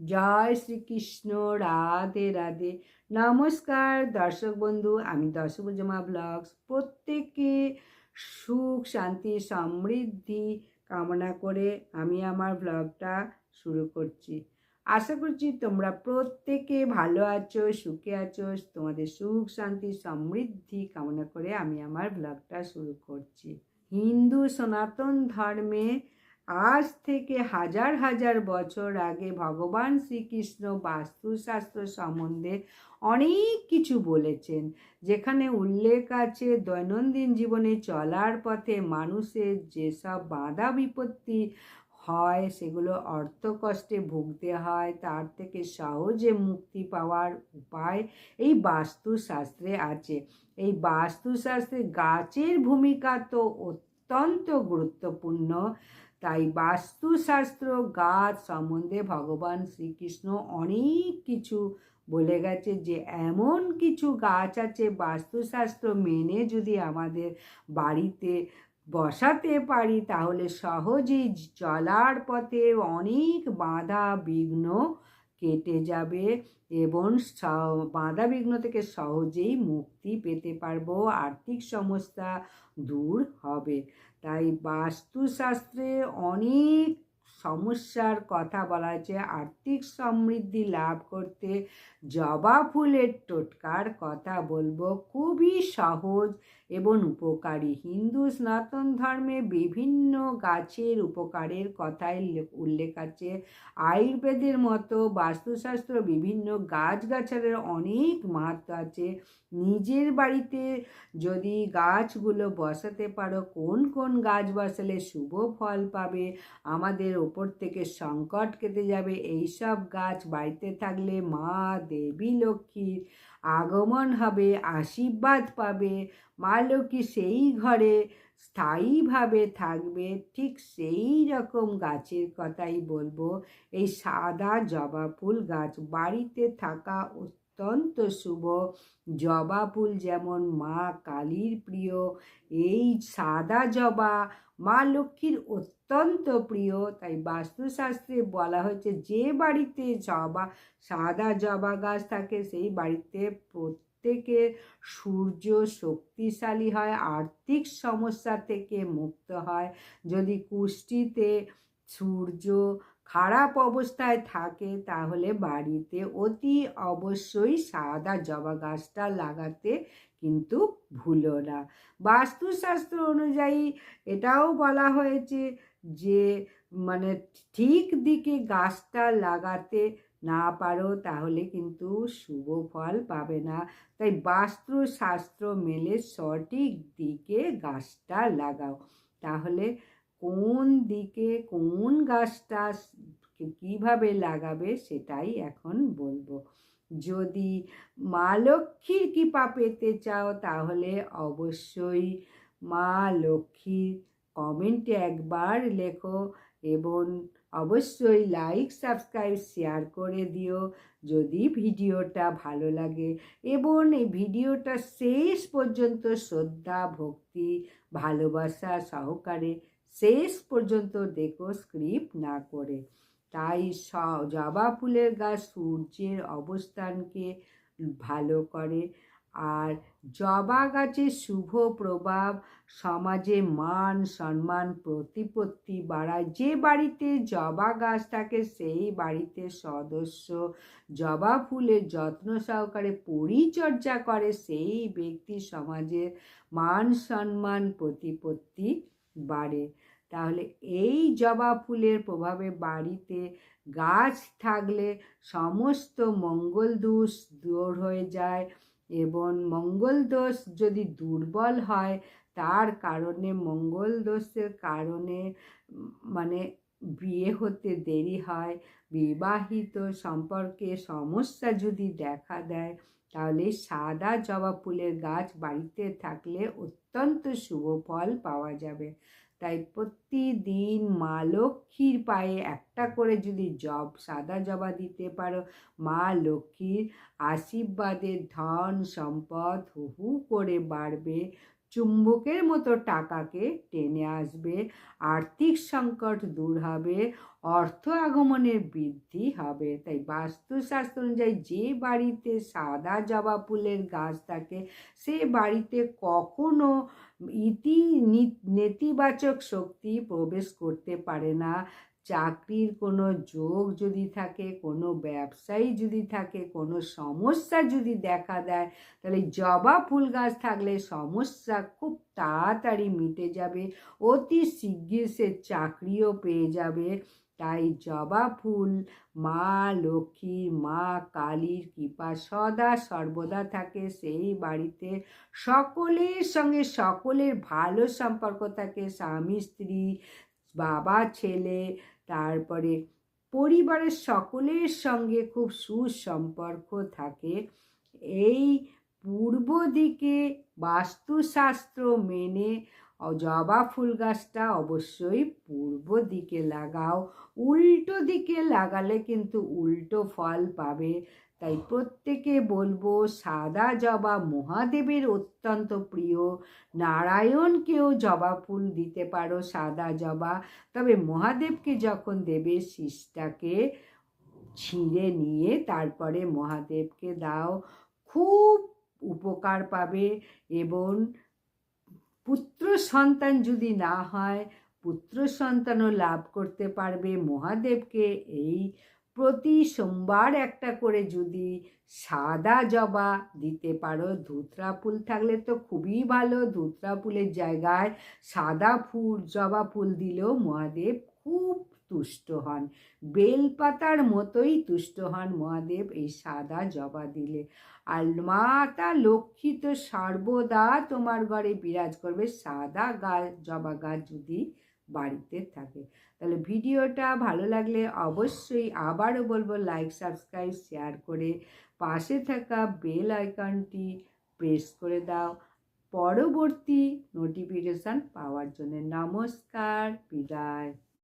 জয় শ্রীকৃষ্ণ, রাধে রাধে। নমস্কার দর্শক বন্ধু, আমি দশভুজমা ব্লগস। প্রত্যেকে সুখ, শান্তি, সমৃদ্ধি কামনা করে আমি আমার ব্লগটা শুরু করছি। আশা করছি তোমরা প্রত্যেকে ভালো আছো, সুখে আছো। তোমাদের সুখ, শান্তি, সমৃদ্ধি কামনা করে আমি আমার ব্লগটা শুরু করছি। হিন্দু সনাতন ধর্মে আজ থেকে হাজার হাজার বছর আগে ভগবান শ্রীকৃষ্ণ বাস্তুশাস্ত্র সম্বন্ধে অনেক কিছু বলেছেন। যেখানে উল্লেখ আছে, দৈনন্দিন জীবনে চলার পথে মানুষের যেসব বাধা বিপত্তি হয়, সেগুলো অর্থকষ্টে ভুগতে হয়, তার থেকে সহজে মুক্তি পাওয়ার উপায় এই বাস্তুশাস্ত্রে আছে। এই বাস্তুশাস্ত্রে গাছের ভূমিকা তো অত্যন্ত গুরুত্বপূর্ণ। তাই বাস্তুশাস্ত্র, গাছ সম্বন্ধে ভগবান শ্রীকৃষ্ণ অনেক কিছু বলে গেছে যে, এমন কিছু গাছ আছে বাস্তুশাস্ত্র মেনে যদি আমাদের বাড়িতে বসাতে পারি, তাহলে সহজেই চলার পথে অনেক বাধা, বিঘ্ন কেটে যাবে এবং বাধা বিঘ্ন থেকে সহজেই মুক্তি পেতে পারব। আর্থিক সমস্যা দূর হবে। তাই বাস্তুশাস্ত্রে অনেক সমস্যার কথা বলা হয়েছে। আর্থিক সমৃদ্ধি লাভ করতে জবা ফুলের টোটকার কথা বলব। খুবই সহজ এবং উপকারী। হিন্দু সনাতন ধর্মে বিভিন্ন গাছের উপকারের কথাই উল্লেখ আছে। আয়ুর্বেদের মতো বাস্তুশাস্ত্র বিভিন্ন গাছগাছালের অনেক মাহাত্ম আছে। নিজের বাড়িতে যদি গাছগুলো বসাতে পারো, কোন কোন গাছ বসালে শুভ ফল পাবে? আমাদের ওপর থেকে সংকট কেটে যাবে। এইসব গাছ বাড়িতে থাকলে মা, দেবী লক্ষ্মীর আগমন হবে, আশীর্বাদ পাবে। মা, লক্ষ্মী সেই ঘরে স্থায়ীভাবে থাকবে। ঠিক সেই রকম গাছের কথাই বলব। এই সাদা জবা ফুল গাছ বাড়িতে থাকা অত্যন্ত শুভ। জবা ফুল যেমন মা কালীর প্রিয়, এই সাদা জবা মা লক্ষ্মীর অত্যন্ত প্রিয়। তাই বাস্তুশাস্ত্রে বলা হয়েছে, যে বাড়িতে জবা, সাদা জবা গাছ থাকে, সেই বাড়িতে প্রত্যেকের সূর্য শক্তিশালী হয়, আর্থিক সমস্যা থেকে মুক্ত হয়। যদি কুষ্টিতে সূর্য খারাপ অবস্থায় থাকে, তাহলে বাড়িতে অতি অবশ্যই সাদা জবা গাছটা লাগাতে কিন্তু ভুলো না। বাস্তুশাস্ত্র অনুযায়ী এটাও বলা হয়েছে যে মানে ঠিক দিকে গাছটা লাগাতে না পারো, তাহলে কিন্তু শুভ ফল পাবে না। তাই বাস্তুশাস্ত্র মেলে সঠিক দিকে গাছটা লাগাও। তাহলে কোন দিকে কোন গাছটা কীভাবে লাগাবে সেটাই এখন বলব। যদি মা লক্ষ্মীর কৃপা পেতে চাও তাহলে অবশ্যই মা লক্ষ্মীর কমেন্টে একবার লেখো এবং অবশ্যই লাইক, সাবস্ক্রাইব, শেয়ার করে দিও যদি ভিডিওটা ভালো লাগে এবং এই ভিডিওটা শেষ পর্যন্ত শ্রদ্ধা, ভক্তি, ভালোবাসা সহকারে শেষ পর্যন্ত দেখো স্ক্রিপ্ট না করে। তাই জবা ফুলের গাছ সূর্যের অবস্থানকে ভালো করে। আর জবা গাছের শুভ প্রভাব সমাজে মান, সম্মান, প্রতিপত্তি বাড়ায়। যে বাড়িতে জবা গাছ থাকে, সেই বাড়িতে সদস্য জবা ফুলের যত্ন সহকারে পরিচর্যা করে। সেই ব্যক্তি সমাজের মান, সম্মান, প্রতিপত্তি বাড়ে। তাহলে এই জবা ফুলের প্রভাবে বাড়িতে গাছ থাকলে সমস্ত মঙ্গল দোষ দূর হয়ে যায় এবং মঙ্গল দোষ যদি দুর্বল হয়, তার কারণে মঙ্গল দোষের কারণে মানে বিয়ে হতে দেরি হয়। বিবাহিত সম্পর্কে সমস্যা যদি দেখা দেয় তাহলে সাদা জবা ফুলের গাছ বাড়িতে থাকলে অত্যন্ত শুভ ফল পাওয়া যাবে। তাই প্রতিদিন মা লক্ষ্মীর পায়ে একটা করে যদি জব, সাদা জবা দিতে পারো, মা লক্ষ্মীর আশীর্বাদের ধন সম্পদ হু করে বাড়বে। চুম্বকের মতো টাকাকে টেনে আসবে, আর্থিক সংকট দূর হবে, অর্থ আগমনের বৃদ্ধি হবে। তাই বাস্তুশাস্ত্র অনুযায়ী যে বাড়িতে সাদা জবা ফুলের গাছ থাকে, সে বাড়িতে কখনো ইতি নেতিবাচক শক্তি প্রবেশ করতে পারে না। চাকরির কোনো যোগ যদি থাকে, কোনো ব্যবসায়ী যদি থাকে, কোনো সমস্যা যদি দেখা দেয়, তাহলে জবা ফুল গাছ থাকলে সমস্যা খুব তাড়াতাড়ি মিটে যাবে, অতি শীঘ্র সে চাকরিও পেয়ে যাবে। তাই জবা ফুল, মা লক্ষ্মী, মা কালীর কৃপা সদা সর্বদা থাকে। সেই বাড়িতে সকলের সঙ্গে সকলের ভালো সম্পর্ক থাকে। স্বামী, স্ত্রী বাবা, ছেলে, তারপরে পরিবারের সকলের সঙ্গে খুব সুসম্পর্ক থাকে। এই পূর্ব দিকে বাস্তুশাস্ত্র মেনে জবা ফুল গাছটা অবশ্যই পূর্ব দিকে লাগাও। উল্টো দিকে লাগালে কিন্তু উল্টো ফল পাবে। তাই প্রত্যেকে বলব সাদা জবা মহাদেবের অত্যন্ত প্রিয়। নারায়ণকেও জবা ফুল দিতে পারো সাদা জবা। তবে মহাদেবকে যখন দেবে শীষটাকে ছিঁড়ে নিয়ে তারপরে মহাদেবকে দাও, খুব উপকার পাবে। এবং পুত্র সন্তান যদি না হয়, পুত্র সন্তানও লাভ করতে পারবে মহাদেবকে। এই প্রতি সোমবার একটা করে যদি সাদা জবা দিতে পারো, ধুতরা ফুল থাকলে তো খুবই ভালো। ধুতরা ফুলের জায়গায় সাদা ফুল, জবা ফুল দিলেও মহাদেব খুব তুষ্ট হন। বেলপাতার মতোই তুষ্ট হন মহাদেব এই সাদা জবা দিলে। আর মাতা লক্ষ্মী তো সর্বদা তোমার ঘরে বিরাজ করবে। সাদা গাছ জবা গাছ যদি বাড়িতে থাকে। তাহলে ভিডিওটা ভালো লাগলে অবশ্যই আবারও বলব লাইক সাবস্ক্রাইব শেয়ার করে পাশে থাকা বেল আইকনটি প্রেস করে দাও। পরবর্তী নোটিফিকেশান পাওয়ার জন্য নমস্কার, বিদায়।